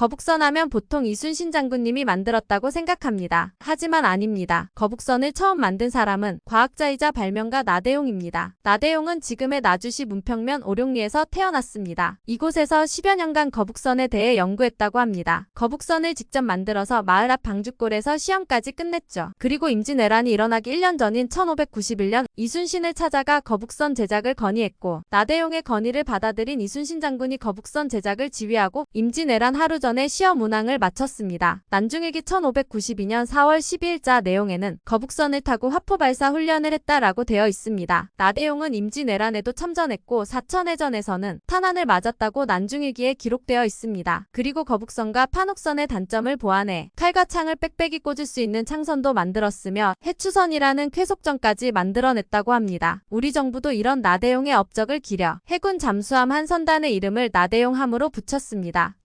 거북선 하면 보통 이순신 장군님이 만들었다고 생각합니다. 하지만 아닙니다. 거북선을 처음 만든 사람은 과학자이자 발명가 나대용입니다. 나대용은 지금의 나주시 문평면 오룡리에서 태어났습니다. 이곳에서 10여 년간 거북선에 대해 연구했다고 합니다. 거북선을 직접 만들어서 마을 앞 방죽골에서 시험까지 끝냈죠. 그리고 임진왜란이 일어나기 1년 전인 1591년 이순신을 찾아가 거북선 제작을 건의했고 나대용의 건의를 받아들인 이순신 장군이 거북선 제작을 지휘하고 임진왜란 하루 전에 시험 운항을 마쳤습니다. 난중일기 1592년 4월 12일자 내용에는 거북선을 타고 화포 발사 훈련을 했다라고 되어 있습니다. 나대용은 임진왜란에도 참전했고 사천해전에서는 탄환을 맞았다고 난중일기에 기록되어 있습니다. 그리고 거북선과 판옥선의 단점을 보완해 칼과 창을 빽빽이 꽂을 수 있는 창선도 만들었으며 해추선이라는 쾌속전까지 만들어냈다고 합니다. 우리 정부도 이런 나대용의 업적을 기려 해군 잠수함 한 선단의 이름을 나대용함으로 붙였습니다.